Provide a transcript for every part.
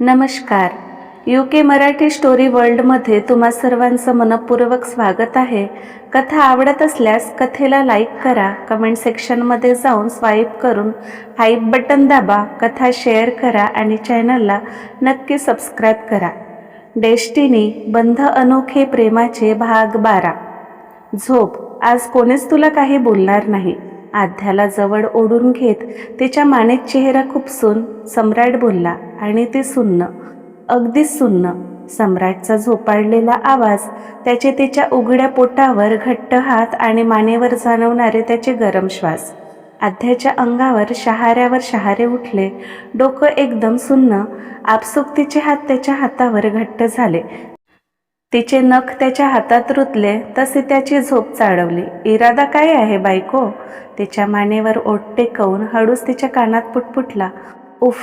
नमस्कार. U K Marathi story वर्ल्डमध्ये तुम्हा सर्वांचं मनपूर्वक स्वागत आहे. कथा आवडत असल्यास कथेला लाईक करा. कमेंट सेक्शनमध्ये जाऊन स्वाईप करून हाईप बटन दाबा. कथा शेअर करा आणि चॅनलला नक्की सबस्क्राईब करा. डेस्टिनी बंध अनोखे प्रेमाचे भाग बारा. झोप. आज कोणीच तुला काही बोलणार नाही. आध्याला जवळ ओढून घेत तिच्या मानेत चेहरा खुपसून सम्राट बोलला आणि ते सुन्न अगदीच सुन्न. सम्राटचा झोपाळलेला आवाज त्याचे तिच्या उघड्या पोटावर घट्ट हात आणि मानेवर जाणवणारे त्याचे गरम श्वास. आध्याच्या अंगावर शहाऱ्यावर शहारे उठले. डोकं एकदम सुन्न आपसुक तिचे हात त्याच्या हातावर घट्ट झाले. तिचे नख त्याच्या हातात रुतले तसे त्याची झोप चाळवली इरादा काय आहे बायको? तिच्या मानेवर ओट टेकवून हळूच तिच्या कानात पुटपुटला. उफ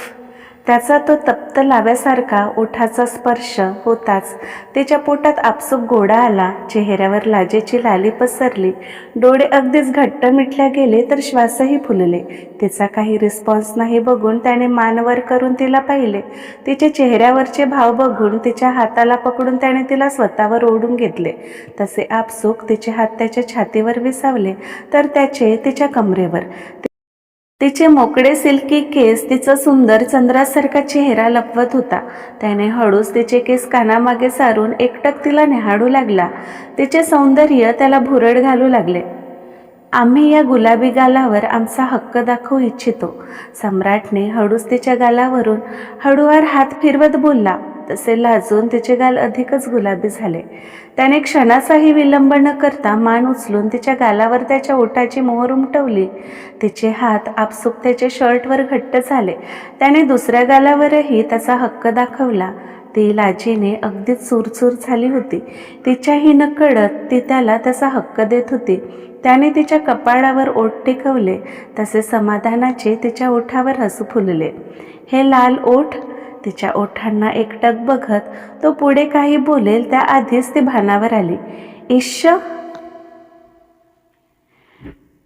त्याचा तो तप्त लाव्यासारखा ओठाचा स्पर्श होताच. तिच्या पोटात आपसूक गोडा आला चेहऱ्यावर लाजेची लाली पसरली. डोळे अगदीच घट्ट मिटल्या गेले तर श्वासही फुलले. तिचा काही रिस्पॉन्स नाही बघून त्याने मानवर करून तिला पाहिले. तिचे चेहऱ्यावरचे भाव बघून तिच्या हाताला पकडून त्याने तिला स्वतःवर ओढून घेतले. तसे आपसूक तिचे हात त्याच्या छातीवर विसावले तर त्याचे तिच्या कमरेवर. तिचे मोकळे सिल्की केस तिचा सुंदर चंद्रासारखा चेहरा लपवत होता. त्याने हळूच तिचे केस कानामागे सारून एकटक तिला निहाळू लागला. तिचे सौंदर्य त्याला भुरड घालू लागले. आम्ही या गुलाबी गालावर आमचा हक्क दाखवू इच्छितो. सम्राटने हळूच तिच्या गालावरून हळूवार हात फिरवत बोलला. तसे लाजून तिचे गाल अधिकच गुलाबी झाले. त्याने क्षणाचाही विलंब न करता मान उचलून तिच्या गालावर त्याच्या ओठाची मोहर उमटवली. तिचे हात आपसूक त्याच्या शर्टवर घट्ट झाले. त्याने दुसऱ्या गालावरही त्याचा हक्क दाखवला. ती लाजीने अगदीच चूरचूर झाली होती. तिच्याही न कळत ती त्याला त्याचा हक्क देत होती. त्याने तिच्या कपाळावर ओठ टेकवले. तसे समाधानाचे तिच्या ओठावर हसू फुलले. हे लाल ओठ तिच्या ओठांना एकटक बघत तो पुढे काही बोलेल त्याआधीच ती भानावर आली. इश्य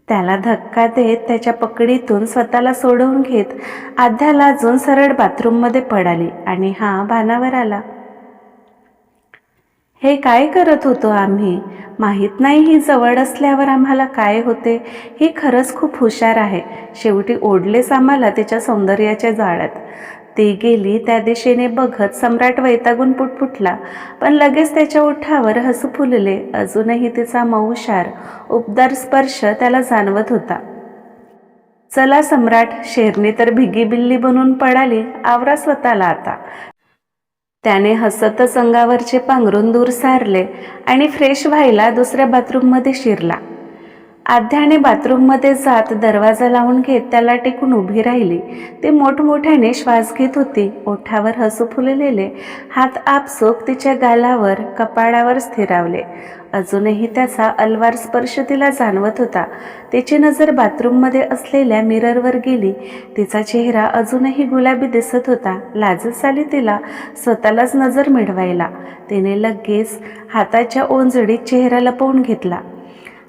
त्याला धक्का देत त्याच्या पकडीतून स्वतःला सोडवून घेत आध्या लाजून सरळ बाथरूममध्ये पडाली आणि हा भानावर आला. हे काय करत होतो आम्ही? माहीत नाही ही जवळ असल्यावर आम्हाला काय होते? ही खरंच खूप हुशार आहे. शेवटी ओढलेच आम्हाला तिच्या सौंदर्याच्या जाळ्यात. ती गेली त्या दिशेने बघत सम्राट वैतागून पुटपुटला. पण लगेच त्याच्या ओठावर हसू फुलले. अजूनही तिचा मऊशार उबदार स्पर्श त्याला जाणवत होता. चला सम्राट शेरणी तर भिगी बिल्ली बनून पडाली आवरा स्वतःला आता. त्याने हसतच अंगावरचे पांघरून दूर सारले आणि फ्रेश व्हायला दुसऱ्या बाथरूममध्ये शिरला. आध्याने बाथरूममध्ये जात दरवाजा लावून घेत त्याला टेकून उभी राहिली. ती मोठमोठ्याने श्वास घेत होती. ओठावर हसू फुललेले हात आपसोक तिच्या गालावर कपाळावर स्थिरावले. अजूनही त्याचा अलवार स्पर्श तिला जाणवत होता. तिची नजर बाथरूममध्ये असलेल्या मिररवर गेली. तिचा चेहरा अजूनही गुलाबी दिसत होता. लाजच आली तिला. स्वतःलाच नजर मिळवायला तिने लगेच हाताच्या ओंजडीत चेहरा लपवून घेतला.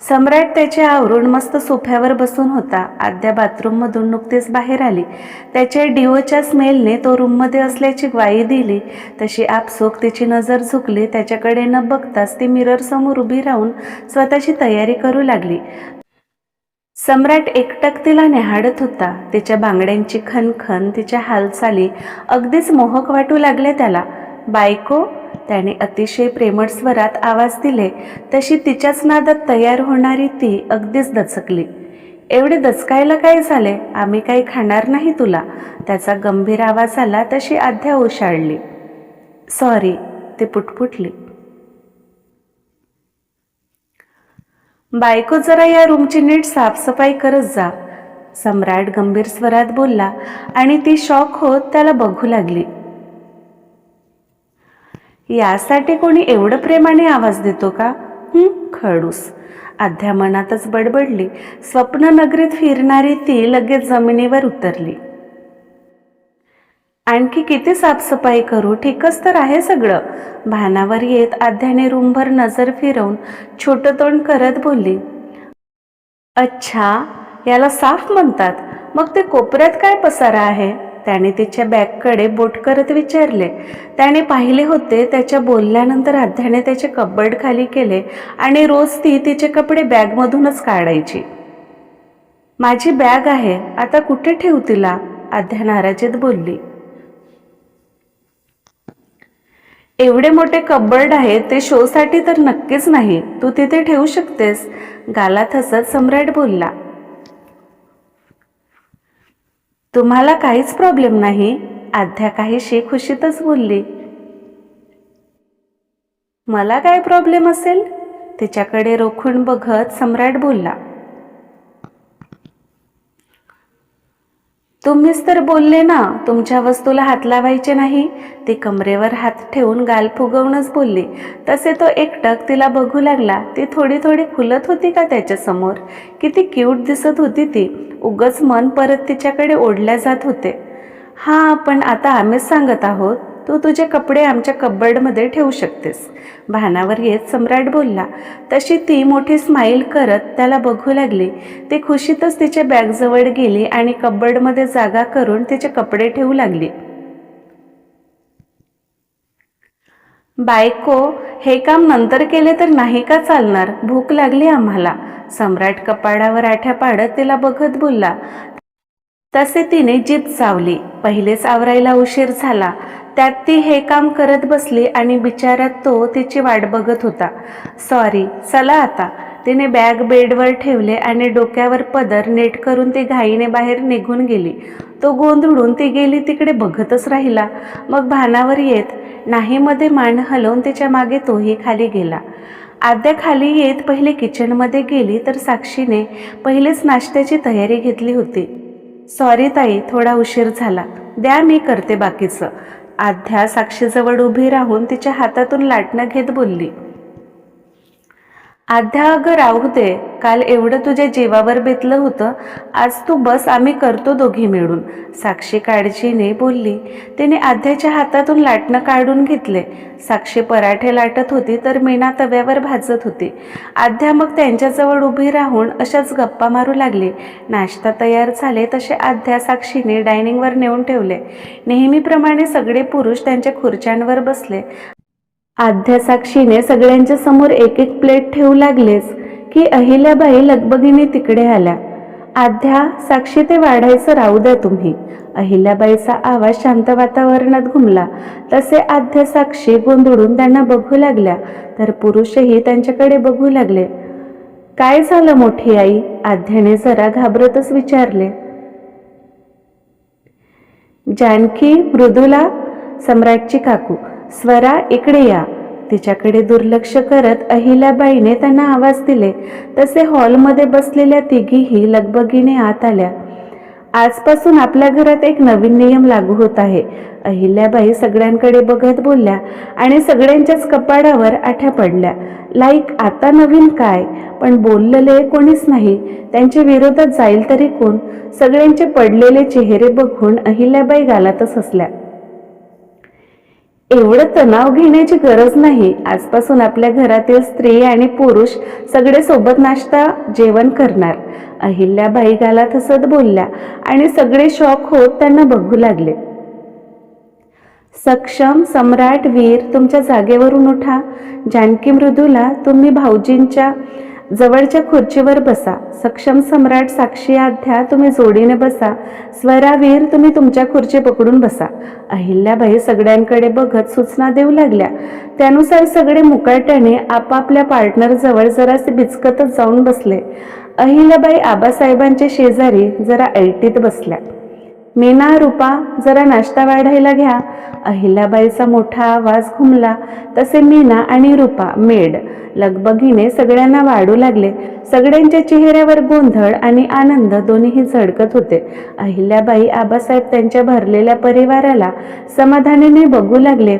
सम्राट त्याचे आवरून मस्त सोफ्यावर बसून होता. आद्या बाथरूममधून नुकतीच बाहेर आली. त्याच्या डिओच्या स्मेलने तो रूममध्ये असल्याची ग्वाही दिली. तशी आपसोक तिची नजर झुकली. त्याच्याकडे न बघताच ती मिररसमोर उभी राहून स्वतःची तयारी करू लागली. सम्राट एकटक तिला निहाडत होता. तिच्या बांगड्यांची खनखन तिच्या हालचाली अगदीच मोहक वाटू लागले त्याला. बायको त्याने अतिशय प्रेमळ स्वरात आवाज दिले तशी तिच्याच नादात तयार होणारी ती अगदीच दचकली. एवढे दचकायला काय झाले? आम्ही काही खाणार नाही तुला. त्याचा गंभीर आवाज आला तशी आध्या ओशाळली. सॉरी ते पुटपुटली. बायको जरा या रूमची नीट साफसफाई करत जा सम्राट गंभीर स्वरात बोलला आणि ती शॉक होत त्याला बघू लागली. यासाठी कोणी एवढं प्रेमाने आवाज देतो का? खडूस. आध्या मनातच बडबडली. स्वप्न नगरीत फिरणारी ती लगेच जमिनीवर उतरली. आणखी किती साफसफाई करू? ठीकच तर आहे सगळं. भानावर येत आध्याने रूमभर नजर फिरवून छोटं तोंड करत बोलली अच्छा याला साफ म्हणतात. मग ते कोपऱ्यात काय पसारा आहे? त्याने तिच्या बॅगकडे बोट करत विचारले. त्याने पाहिले होते त्याच्या बोलल्यानंतर आध्याने त्याचे कब्बड खाली केले आणि रोज ती तिचे कपडे बॅगमधूनच काढायची. माझी बॅग आहे आता कुठे ठेवू तिला? आध्या नाराजीत बोलली. एवढे मोठे कब्बर्ड आहे ते शोसाठी तर नक्कीच नाही. तू तिथे ठेवू शकतेस गालात हसत सम्राट बोलला. तुम्हाला काहीच प्रॉब्लेम नाही. आध्या काहीशी खुशीतच बोलली. मला काय प्रॉब्लेम असेल? तिच्याकडे रोखून बघत सम्राट बोलला. तुम्हीच तर बोलले ना तुमच्या वस्तूला हात लावायचे नाही. ती कमरेवर हात ठेवून गाल फुगवूनच बोलली. तसे तो एकटक तिला बघू लागला. ती थोडी थोडी खुलत होती का त्याच्यासमोर? किती क्यूट दिसत होती ती. उगच मन परत तिच्याकडे ओढल्या जात होते. हां पण आता आम्हीच सांगत आहोत तू तुझे कपडे आमच्या कब्बर्डमध्ये ठेवू शकतेस. भानावर येत सम्राट बोलला. तशी ती मोठी स्माईल करत त्याला बघू लागली. ती खुशीतच तिच्या बॅगजवळ गेली आणि कब्बर्डमध्ये जागा करून तिचे कपडे ठेवू लागली. बायको हे काम नंतर केले तर नाही का चालणार? भूक लागली आम्हाला. सम्राट कपाडावर आठ्या पाडत तिला बघत बोलला तसे तिने जीप चावली. पहिलेच आवरायला उशीर झाला. त्यात ती हे काम करत बसली आणि बिचाऱ्यात तो तिची वाट बघत होता. सॉरी चला आता. तिने बॅग बेडवर ठेवले आणि डोक्यावर पदर नेट करून ती घाईने बाहेर निघून गेली. तो गोंधळून ती गेली तिकडे बघतच राहिला. मग भानावर येत नाहीमध्ये मान हलवून तिच्यामागे तोही खाली गेला. आद्या खाली येत पहिले किचनमध्ये गेली तर साक्षीने पहिलेच नाश्त्याची तयारी घेतली होती. सॉरी ताई थोडा उशीर झाला. द्या मी करते बाकीचं. आध्या साक्षीजवळ उभी राहून तिच्या हातातून लाटणं घेत बोलली. आध्या अगं राहू दे. काल एवढं तुझ्या जीवावर बेतलं होतं. आज तू बस आम्ही करतो दोघी मिळून. साक्षी काळजीने बोलली. तिने आध्याच्या हातातून लाटणं काढून घेतले. साक्षी पराठे लाटत होती तर मीना तव्यावर भाजत होती. आध्या मग त्यांच्याजवळ उभी राहून अशाच गप्पा मारू लागली. नाश्ता तयार झाले तसे आध्या साक्षीने डायनिंगवर नेऊन ठेवले. नेहमीप्रमाणे सगळे पुरुष त्यांच्या खुर्च्यांवर बसले. आध्या साक्षीने सगळ्यांच्या समोर एक एक प्लेट ठेवू लागलेच की अहिल्याबाई लगबगीने तिकडे आल्या. आध्या साक्षी ते वाढायचं राहू द्या तुम्ही. अहिल्याबाईचा आवाज शांत वातावरणात घुमला. तसे आध्या साक्षी गोंधळून त्यांना बघू लागल्या. तर पुरुषही त्यांच्याकडे बघू लागले. काय झालं मोठी आई? आध्याने जरा घाबरतच विचारले. जानकी मृदुला सम्राटची काकू. स्वरा इकडे या. तिच्याकडे दुर्लक्ष करत अहिल्याबाईने त्यांना आवाज दिले. तसे हॉलमध्ये बसलेल्या तिघीही लगबगीने आत आल्या. आजपासून आपल्या घरात एक नवीन नियम लागू होत आहे. अहिल्याबाई सगळ्यांकडे बघत बोलल्या आणि सगळ्यांच्याच कपाडावर आठ्या पडल्या. लाईक आता नवीन काय? पण बोललेले कोणीच नाही. त्यांच्या विरोधात जाईल तरी कोण? सगळ्यांचे पडलेले चेहरे बघून अहिल्याबाई गालातच हसल्या. एवढं तणाव घेण्याची गरज नाही. आजपासून आपल्या घरातील स्त्री आणि पुरुष सगळे सोबत नाश्ता जेवण करणार. अहिल्याबाई गालात हसत बोलल्या आणि सगळे शॉक होत त्यांना बघू लागले. सक्षम सम्राट वीर तुमच्या जागेवरून उठा. जानकी मृदूला तुम्ही भाऊजींच्या जवळच्या खुर्चीवर बसा. सक्षम सम्राट साक्षी आध्या तुम्ही जोडीने बसा. स्वरावीर तुम्ही तुमच्या खुर्ची पकडून बसा. अहिल्याबाई सगळ्यांकडे बघत सूचना देऊ लागल्या. त्यानुसार सगळे मुकाट्याने आपापल्या पार्टनरजवळ जरासे बिचकतच जाऊन बसले. अहिल्याबाई आबासाहेबांच्या शेजारी जरा ऐटीत बसल्या. मीना रूपा जरा नाश्ता वाढायला घ्या. अहिल्याबाईचा मोठा आवाज घुमला. तसे मीना आणि रूपा मेड. लगबगीने सगळ्यांना वाढू लागले. सगळ्यांच्या चेहऱ्यावर गोंधळ आणि आनंद दोन्हीही झळकत होते. अहिल्याबाई आबासाहेब त्यांच्या भरलेल्या परिवाराला समाधानाने बघू लागले.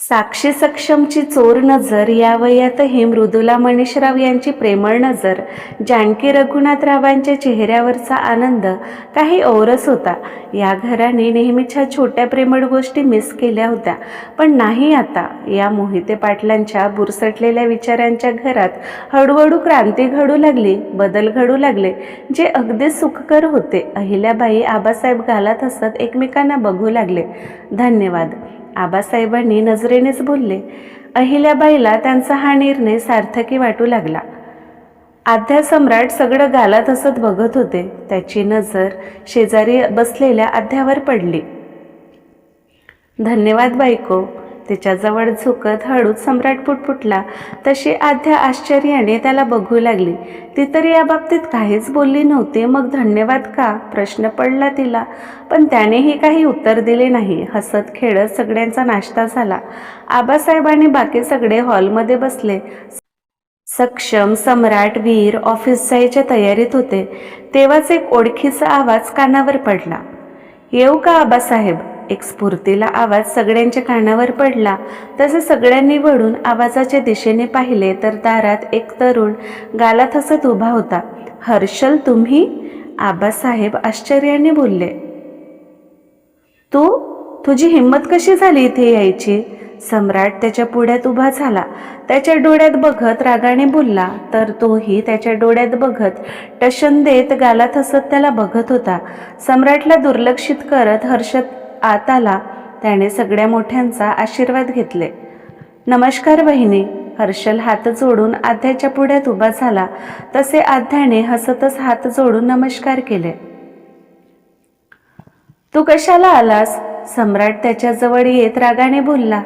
साक्षी सक्षमची चोर नजर या वयातही मृदुला मनीषराव यांची प्रेमळ नजर. जानकी रघुनाथरावांच्या चेहऱ्यावरचा आनंद काही औरस होता. या घराने नेहमीच्या छोट्या प्रेमळ गोष्टी मिस केल्या होत्या. पण नाही आता. या मोहिते पाटलांच्या बुरसटलेल्या विचारांच्या घरात हळूहळू क्रांती घडू लागली बदल घडू लागले. जे अगदी सुखकर होते अहिल्याबाई आबासाहेब घालत असत एकमेकांना बघू लागले. धन्यवाद. आबासाहेबांनी नजरेनेच बोलले. अहिल्याबाईला त्यांचा हा निर्णय सार्थकी वाटू लागला. आध्या सम्राट सगळं गालात असत बघत होते. त्याची नजर शेजारी बसलेल्या आध्यावर पडली. धन्यवाद बायको. तिच्याजवळ झुकत हळूच सम्राट पुटपुटला. तशी आध्या आश्चर्याने त्याला बघू लागली. ती तर या बाबतीत काहीच बोलली नव्हती. मग धन्यवाद का? प्रश्न पडला तिला. पण त्यानेही काही उत्तर दिले नाही. हसत खेळत सगळ्यांचा नाश्ता झाला. आबासाहेब आणि बाकी सगळे हॉलमध्ये बसले. सक्षम सम्राट वीर ऑफिस जायच्या तयारीत होते. तेव्हाच एक ओळखीचा आवाज कानावर पडला. येऊ का आबासाहेब? एक स्फूर्तीला आवाज सगळ्यांच्या कानावर पडला. तसे सगळ्यांनी वळून आवाजाच्या दिशेने पाहिले तर दारात एक तरुण गालात हसत उभा होता. हर्षल तुम्ही? आबासाहेब आश्चर्याने बोलले. तू? तुझी हिंमत कशी झाली इथे यायची? सम्राट त्याच्या पुढ्यात उभा झाला. त्याच्या डोळ्यात बघत रागाने बोलला. तर तोही त्याच्या डोळ्यात बघत टशन देत गालात हसत त्याला बघत होता. सम्राटला दुर्लक्षित करत हर्षद आत आला त्याने सगळ्या मोठ्यांचा आशीर्वाद घेतले. नमस्कार बहिणी हर्षल हात जोडून आध्याच्या पुढ्यात उभा झाला. तसे आध्याने हसतच हात जोडून नमस्कार केले. तू कशाला आलास? सम्राट त्याच्याजवळ येत रागाने बोलला.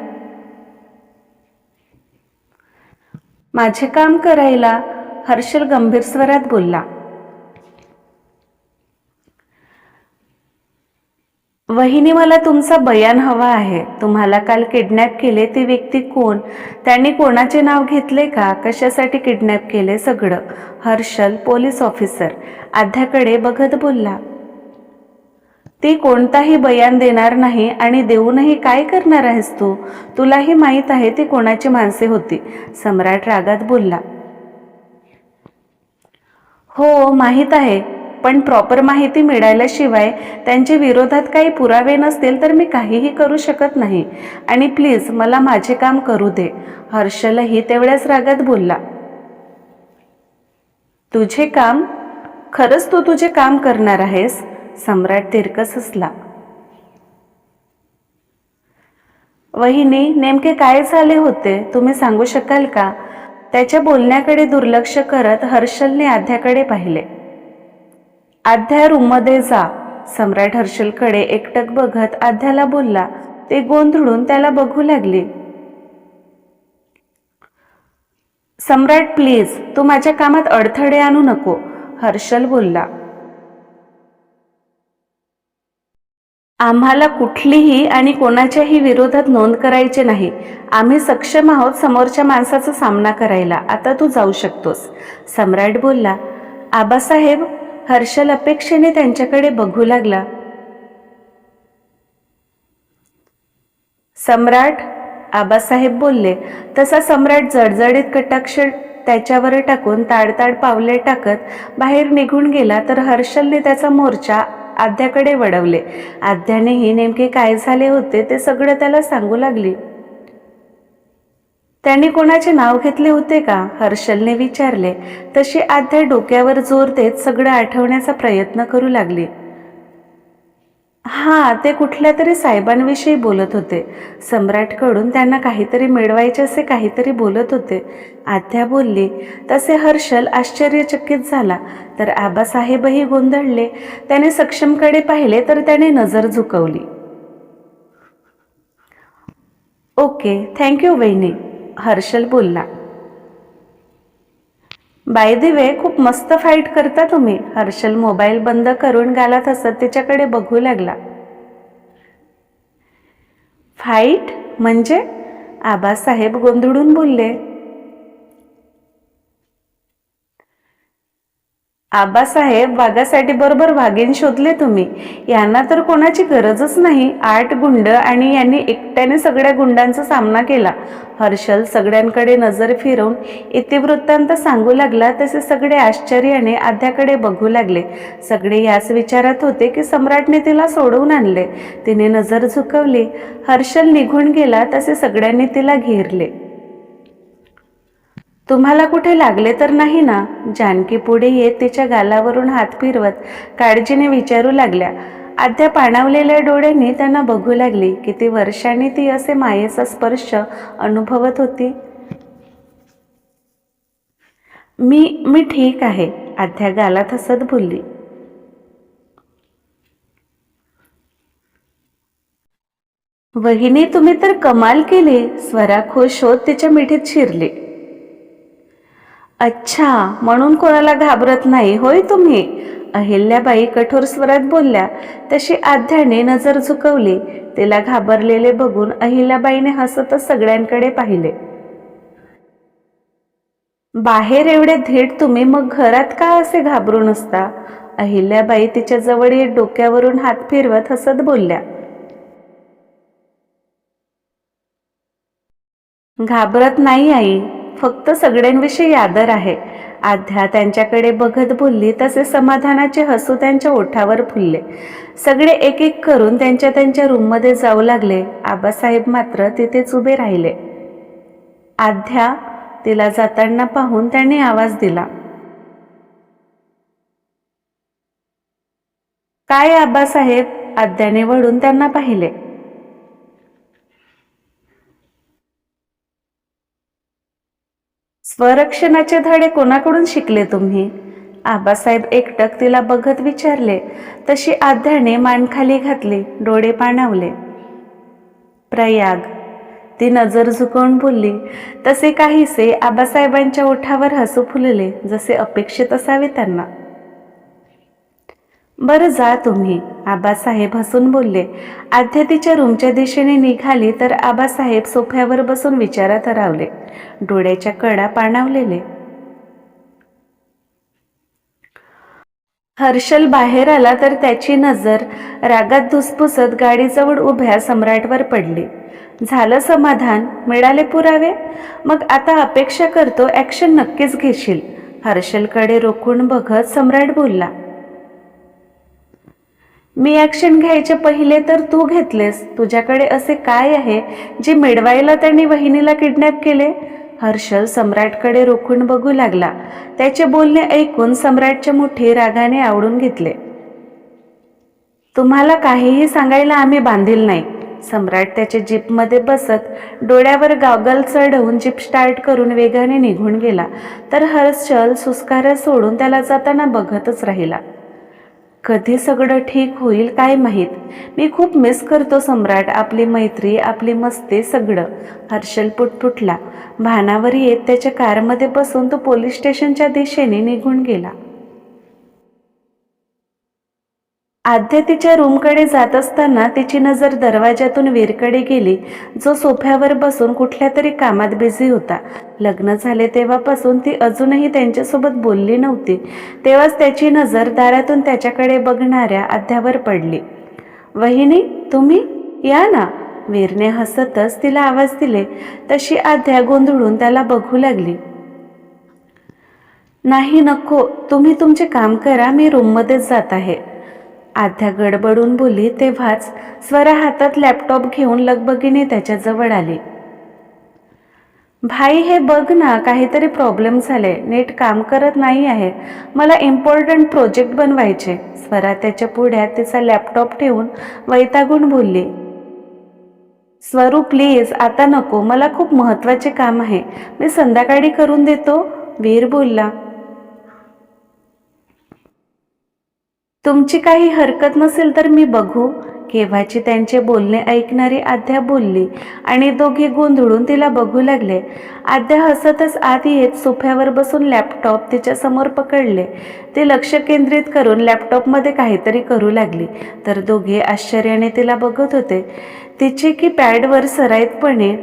माझे काम करायला हर्षल गंभीर स्वरात बोलला. वहिनी मला तुमचा बयान हवा आहे. तुम्हाला काल किडनॅप केले ती व्यक्ती कोण? त्यांनी कोणाचे नाव घेतले का? कशासाठी किडनॅप केले सगळं? Harshal police officer. आध्याकडे बघत बोलला. ती कोणताही बयान देणार नाही आणि देऊनही काय करणार आहेस तू? तुलाही माहीत आहे ती कोणाची माणसे होती. सम्राट रागात बोलला. हो माहीत आहे. पण प्रॉपर माहिती मिळाल्याशिवाय त्यांच्या विरोधात काही पुरावे नसतील तर मी काहीही करू शकत नाही. आणि प्लीज मला माझे काम करू दे. हर्षलही तेवढ्याच रागात बोलला. तुझे काम? खरंच तू तुझे काम करणार आहेस? सम्राट तिरकस हसला वहिनी नेमके काय झाले होते? तुम्ही सांगू शकाल का? त्याच्या बोलण्याकडे दुर्लक्ष करत हर्षलने आध्याकडे पाहिले. आध्या रूममध्ये जा. सम्राट हर्षलकडे एकटक बघत आध्याला बोलला ते गोंधळून त्याला बघू लागले. सम्राट प्लीज तू माझ्या कामात अडथळे आणू नको हर्षल बोलला. आम्हाला कुठलीही आणि कोणाच्याही विरोधात नोंद करायची नाही. आम्ही सक्षम आहोत समोरच्या माणसाचा सामना करायला. आता तू जाऊ शकतोस. सम्राट बोलला आबासाहेब हर्षल अपेक्षेने त्यांच्याकडे बघू लागला. सम्राट आबासाहेब बोलले तसा सम्राट जडजडीत कटाक्ष त्याच्यावर टाकून ताडताड पावले टाकत बाहेर निघून गेला तर हर्षलने त्याचा मोर्चा आद्याकडे वळवले. आद्यानेही नेमके काय झाले होते ते सगळं त्याला सांगू लागली. त्यांनी कोणाचे नाव घेतले होते का? हर्षलने विचारले. तशी आद्या डोक्यावर जोर देत सगळं आठवण्याचा प्रयत्न करू लागली. हा ते कुठल्या तरी साहेबांविषयी बोलत होते. सम्राटकडून त्यांना काहीतरी मिळवायचे असे काहीतरी बोलत होते. आद्या बोलली तसे हर्षल आश्चर्यचकित झाला. तर आबासाहेबही गोंधळले. त्याने सक्षमकडे पाहिले तर त्याने नजर झुकवली. ओके थँक्यू वहिनी. हर्षल बोलला. बाय दिवे वे खूप मस्त फाईट करता तुम्ही हर्षल मोबाईल बंद करून घालत असत तिच्याकडे बघू लागला. फाईट? म्हणजे? आबासाहेब गोंधळून बोलले. आबासाहेब वाघासाठी बरोबर वाघीण शोधले तुम्ही. यांना तर कोणाची गरजच नाही. आठ गुंड आणि यांनी एकट्याने सगळ्या गुंडांचा सामना केला. हर्षल सगळ्यांकडे नजर फिरवून इतिवृत्तांत सांगू लागला तसे सगळे आश्चर्याने आध्याकडे बघू लागले. सगळे याच विचारात होते की सम्राटने तिला सोडवून आणले. तिने नजर झुकवली. हर्षल निघून गेला तसे सगळ्यांनी तिला घेरले. तुम्हाला कुठे लागले तर नाही ना? जानकी पुढे येत तिच्या गालावरून हात फिरवत काळजीने विचारू लागल्या. आद्या पाणावलेल्या डोळ्यांनी त्यांना बघू लागली किती वर्षांनी ती असे मायेचा स्पर्श अनुभवत होती. मी मी ठीक आहे आद्या गालात हसत बोलली. वहिनी तुम्ही तर कमाल केली. स्वरा खुश होत तिच्या मिठीत शिरली. अच्छा म्हणून कोणाला घाबरत नाही होय तुम्ही? अहिल्याबाई कठोर स्वरात बोलल्या. तशी आध्याने नजर झुकवली. तिला घाबरलेले बघून अहिल्याबाईने हसतच सगळ्यांकडे पाहिले. बाहेर एवढे धीट तुम्ही मग घरात का असे घाबरून असता अहिल्याबाई तिच्या जवळ येत डोक्यावरून हात फिरवत हसत बोलल्या. घाबरत नाही आई. फक्त सगळ्यांविषयी आदर आहे. आध्या त्यांच्याकडे बघत बोलली तसे समाधानाचे हसू त्यांच्या ओठावर फुलले. सगळे एक एक करून त्यांच्या त्यांच्या रूममध्ये जाऊ लागले. आबासाहेब मात्र तिथेच उभे राहिले. आध्या तिला जाताना पाहून त्यांनी आवाज दिला. काय आबासाहेब? आद्याने वळून त्यांना पाहिले. स्वरक्षणाचे धडे कोणाकडून शिकले तुम्ही? आबासाहेब एकटक तिला बघत विचारले. तशी आध्याने मान खाली घातली डोळे पाणावले. प्रयाग ती नजर झुकवून बोलली. तसे काहीसे आबासाहेबांच्या ओठावर हसू फुलले जसे अपेक्षित असावे त्यांना. बरं जा तुम्ही आबासाहेब हसून बोलले. आध्या तिच्या रूमच्या दिशेने निघाली तर आबासाहेब सोफ्यावर बसून विचारात हरावले. डोळ्याच्या कडा पाणावलेले. हर्षल बाहेर आला तर त्याची नजर रागात धुसफुसत गाडीजवळ उभ्या सम्राटवर पडली. झालं समाधान? मिळाले पुरावे? मग आता अपेक्षा करतो ॲक्शन नक्कीच घेशील. हर्षलकडे रोखून बघत सम्राट बोलला. मी ॲक्शन घ्यायचे पहिले तर तू घेतलेस. तुझ्याकडे असे काय आहे जे मिळवायला त्यांनी वहिनीला किडनॅप केले? हर्षल सम्राटकडे रोखून बघू लागला. त्याचे बोलणे ऐकून सम्राटच्या मुठी रागाने आवडून घेतले. तुम्हाला काहीही सांगायला आम्ही बांधील नाही. सम्राट त्याच्या जीपमध्ये बसत डोळ्यावर गागल चढवून जीप स्टार्ट करून वेगाने निघून गेला. तर हर्षल सुस्कारा सोडून त्याला जाताना बघतच राहिला. कधी सगळं ठीक होईल काय माहीत? मी खूप मिस करतो सम्राट आपली मैत्री आपली मस्ती सगळं. हर्षल पुटपुटला भानावर येत त्याच्या कारमध्ये बसून तो पोलीस स्टेशनच्या दिशेने निघून गेला. आद्या तिच्या रूमकडे जात असताना तिची नजर दरवाजातून वीरकडे गेली. जो सोफ्यावर बसून कुठल्या तरी कामात बिझी होता. लग्न झाले तेव्हापासून ती अजूनही त्यांच्यासोबत बोलली नव्हती. तेव्हाच त्याची नजर दारातून त्याच्याकडे बघणाऱ्या आद्यावर पडली. वहिनी तुम्ही? या ना. वीरने हसतच तिला आवाज दिले. तशी आद्या गोंधळून त्याला बघू लागली. नाही नको. तुम्ही तुमचे काम करा. मी रूममध्येच जात आहे. आध्या गडबडून बोलली तेव्हाच स्वरा हातात लॅपटॉप घेऊन लगबगीने त्याच्याजवळ आली. भाई हे बघ ना काहीतरी प्रॉब्लेम झाले नीट काम करत नाही आहे. मला इम्पॉर्टंट प्रोजेक्ट बनवायचे. स्वरा त्याच्या पुढ्यात तिचा लॅपटॉप ठेवून वैतागून बोलली. स्वरू प्लीज आता नको. मला खूप महत्त्वाचे काम आहे. मी संध्याकाळी करून देतो. वीर बोलला. तुमची काही हरकत नसेल तर मी बघू. केव्हाची त्यांचे बोलणे ऐकणारी आद्या बोलली आणि दोघे गोंधळून तिला बघू लागले. आद्या हसतच आत येत सोफ्यावर बसून लॅपटॉप तिच्यासमोर पकडले. ते लक्ष केंद्रित करून लॅपटॉपमध्ये काहीतरी करू लागली. तर दोघे आश्चर्याने तिला बघत होते. तिचे की पॅडवर सराईतपणे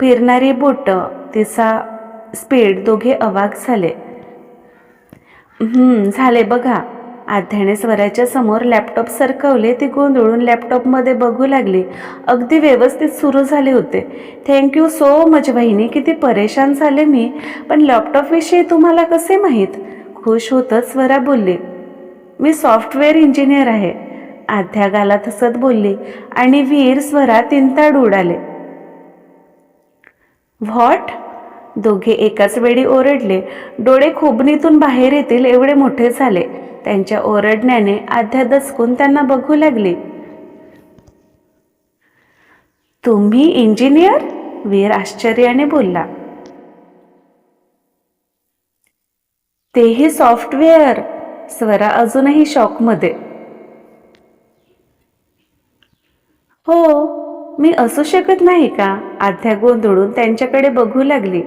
फिरणारी बोटं तिचा स्पीड दोघे अवाक झाले. झाले बघा. आध्याने स्वराच्या समोर लॅपटॉप सरकवले ती गोंधळून लॅपटॉपमध्ये बघू लागली. अगदी व्यवस्थित सुरू झाले होते. थँक्यू सो मच बहिणी. किती परेशान झाले मी. पण लॅपटॉपविषयी तुम्हाला कसे माहीत? खुश होतच स्वरा बोलली. मी सॉफ्टवेअर इंजिनियर आहे. आध्या गाला हसत बोलली आणि वीर स्वरा तिंताड उडाले. व्हॉट दोघे एकाच वेळी ओरडले. डोळे खोबणीतून बाहेर येतील एवढे मोठे झाले. त्यांच्या ओरडण्याने आध्या दचकून त्यांना बघू लागली. तुम्ही इंजिनियर? वीर आश्चर्याने बोलला. तेही सॉफ्टवेअर. स्वरा अजूनही शॉकमध्ये. हो मी असू शकत नाही का? आध्या गोंधळून त्यांच्याकडे बघू लागली.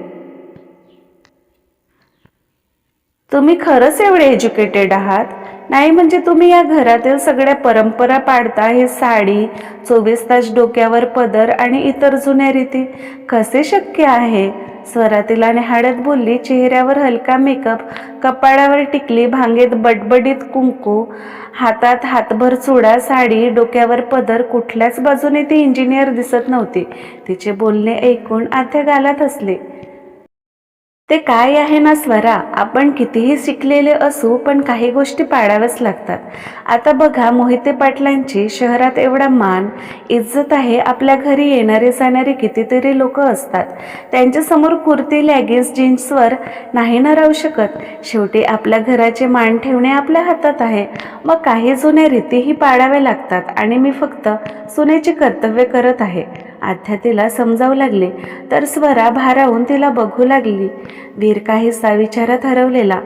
तुम्ही खरंच एवढे एज्युकेटेड आहात? नाही म्हणजे तुम्ही या घरातील सगळ्या परंपरा पाडता हे साडी चोवीस तास डोक्यावर पदर आणि इतर जुन्या रीती कसे शक्य आहे? स्वरातीला नेहाडत बोलली चेहऱ्यावर हलका मेकअप कपाळावर टिकली भांगेत बडबडीत कुंकू हातात हातभर चुडा साडी डोक्यावर पदर कुठल्याच बाजूने ती इंजिनियर दिसत नव्हती. तिचे बोलणे ऐकून आध्या गालात हसले. ते काय आहे ना स्वरा? आपण कितीही शिकलेले असू पण काही गोष्टी पाळाव्याच लागतात. आता बघा मोहिते पाटलांची शहरात एवढा मान इज्जत आहे आपल्या घरी येणारे जाणारे कितीतरी लोक असतात. त्यांच्यासमोर कुर्ती लॅगिन्स जीन्सवर नाही ना राहू शकत. शेवटी आपल्या घराचे मान ठेवणे आपल्या हातात आहे. मग काही जुन्या रीतीही पाळाव्या लागतात आणि मी फक्त सुनेचे कर्तव्य करत आहे. आत्या तिला समजावू लागले तर स्वरा भारावून तिला बघू लागली. वीर काहीसा विचारात हरवलेला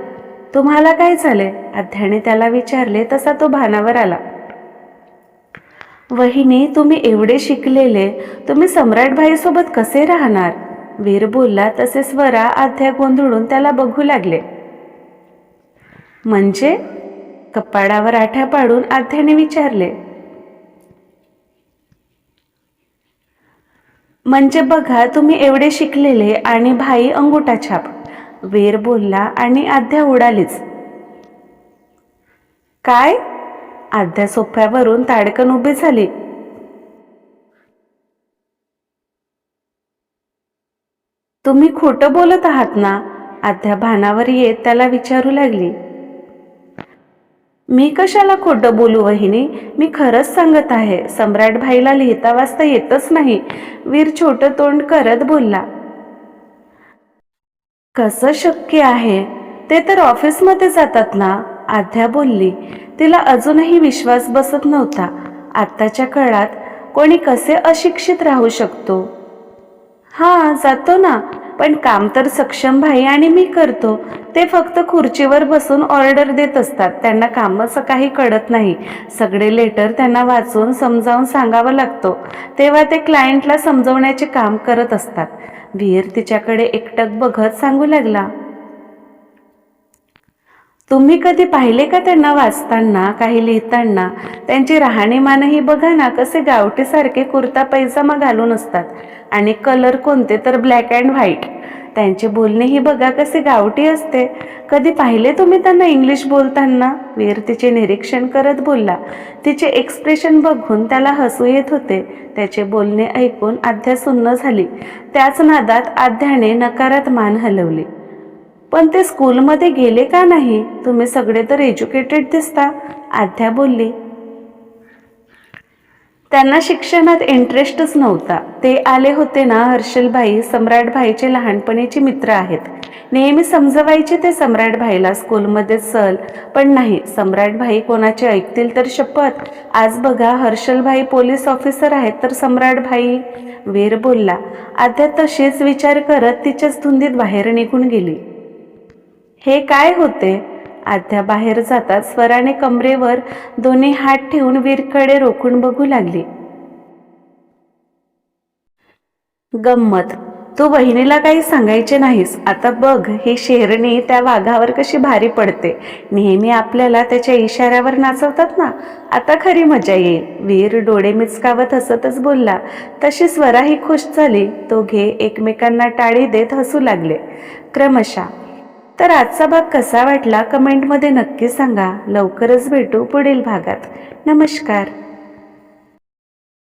तुम्हाला काय झाले आध्याने त्याला विचारले तसा तो भानावर आला. वहिनी तुम्ही एवढे शिकलेले तुम्ही सम्राट भाईसोबत कसे राहणार? वीर बोलला तसे स्वरा आध्या गोंधळून त्याला बघू लागले. म्हणजे? कपाडावर आठ्या पाडून आध्याने विचारले. म्हणजे बघा तुम्ही एवढे शिकलेले आणि भाई अंगुठा छाप. वीर बोलला आणि आध्या उडालीच. काय? आध्या सोफ्यावरून ताडकन उभी झाली. तुम्ही खोटं बोलत आहात ना? आध्या भानावर येत त्याला विचारू लागली. मी कशाला खोटं बोलू वहिनी? मी खरंच सांगत आहे सम्राट भाईला लिहिता वाचता येतच नाही. वीर छोटं तोंड करत बोलला. कसं शक्य आहे? ते तर ऑफिसमध्ये जातात ना? आध्या बोलली. तिला अजूनही विश्वास बसत नव्हता. आत्ताच्या काळात कोणी कसे अशिक्षित राहू शकतो? हां जातो ना. पण काम तर सक्षम भाई आणि मी करतो. ते फक्त खुर्चीवर बसून ऑर्डर देत असतात. त्यांना कामाचं काही कळत नाही. सगळे लेटर त्यांना वाचून समजावून सांगावं लागतो. तेव्हा ते क्लायंटला समजवण्याचे काम करत असतात. विहीर तिच्याकडे एकटक बघत सांगू लागला. तुम्ही कधी पाहिले का त्यांना वाचताना काही लिहिताना? त्यांची राहणीमानही बघा ना कसे गावठीसारखे कुर्ता पैजामा घालून असतात. आणि कलर कोणते तर ब्लॅक अँड व्हाईट त्यांचे बोलणे ही बघा कसे गावठी असते. कधी पाहिले तुम्ही त्यांना इंग्लिश बोलताना? वीर तिचे निरीक्षण करत बोलला. तिचे एक्सप्रेशन बघून त्याला हसू येत होते. त्याचे बोलणे ऐकून आध्या सुन्न झाली. त्याच नादात आध्याने नकारात मान हलवली. पण ते स्कूलमध्ये गेले का नाही? तुम्ही सगळे तर एज्युकेटेड दिसता आध्या बोलली. त्यांना शिक्षणात इंटरेस्टच नव्हता. ते आले होते ना हर्षलभाई सम्राटभाईचे लहानपणीचे मित्र आहेत. नेहमी समजवायचे ते सम्राटभाईला स्कूलमध्ये चल. पण नाही सम्राटभाई कोणाचे ऐकतील तर शपथ. आज बघा हर्षलभाई पोलीस ऑफिसर आहेत तर सम्राटभाई? वीर बोलला. आध्या तसेच विचार करत तिच्याच धुंदीत बाहेर निघून गेली. हे काय होते? आध्या बाहेर जातात स्वराने कमरेवर दोन्ही हात ठेवून वीरकडे रोखून बघू लागली. गंमत तू बहिणीला काही सांगायचे नाहीस. आता बघ ही शेरणी त्या वाघावर कशी भारी पडते. नेहमी आपल्याला त्याच्या इशाऱ्यावर नाचवतात ना? आता खरी मजा येईल. वीर डोळे मिचकावत हसतच बोलला. तशी स्वराही खुश झाली. दोघे एकमेकांना टाळी देत हसू लागले. क्रमशः तर आजचा भाग कसा वाटला कमेंटमध्ये नक्की सांगा. लवकरच भेटू पुढील भागात. नमस्कार.